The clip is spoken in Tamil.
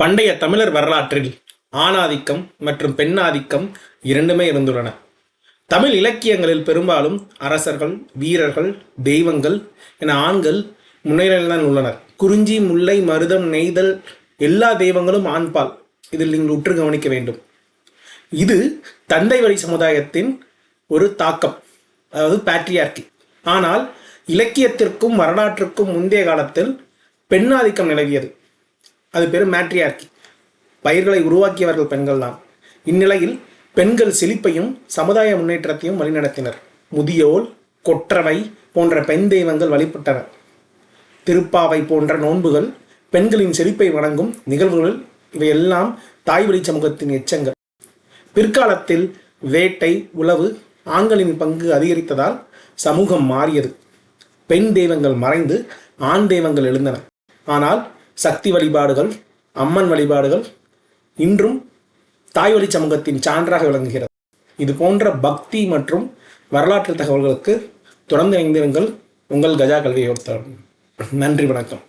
பண்டைய தமிழர் வரலாற்றில் ஆணாதிக்கம் மற்றும் பெண்ணாதிக்கம் இரண்டுமே இருந்துள்ளன. தமிழ் இலக்கியங்களில் பெரும்பாலும் அரசர்கள் வீரர்கள் தெய்வங்கள் என ஆண்கள் முன்னிலையில்தான் உள்ளனர். குறிஞ்சி முல்லை மருதம் நெய்தல் எல்லா தெய்வங்களும் ஆண்பால். இதில் நீங்கள் உற்று கவனிக்க வேண்டும். இது தந்தை வழி சமுதாயத்தின் ஒரு தாக்கம் அதாவது பேட்ரியார்கி ஆனால் இலக்கியத்திற்கும் வரலாற்றுக்கும் முந்தைய காலத்தில் பெண்ணாதிக்கம் நிலவியது. அது பேர் மேட்ரியார்கி பயிர்களை உருவாக்கியவர்கள் பெண்கள் தான் இந்நிலையில் பெண்கள் செழிப்பையும் சமுதாய முன்னேற்றத்தையும் வழிநடத்தினர். முதியோல் கொற்றவை போன்ற பெண் தெய்வங்கள் வழிபட்டன. திருப்பாவை போன்ற நோன்புகள் பெண்களின் செழிப்பை வணங்கும் நிகழ்வுகள் இவையெல்லாம் தாய்வழி சமூகத்தின் எச்சங்கள். பிற்காலத்தில் வேட்டை உழவு ஆண்களின் பங்கு அதிகரித்ததால் சமூகம் மாறியது. பெண் தெய்வங்கள் மறைந்து ஆண் தெய்வங்கள் எழுந்தன. ஆனால் சக்தி வழிபாடுகள் அம்மன் வழிபாடுகள் இன்றும் தாய்வழி சமூகத்தின் சான்றாக விளங்குகிறது. இது போன்ற பக்தி மற்றும் வரலாற்று தகவல்களுக்கு தொடர்ந்து இணைந்திருங்கள். உங்கள் கஜா கல்வியை ஒருத்தர். நன்றி வணக்கம்.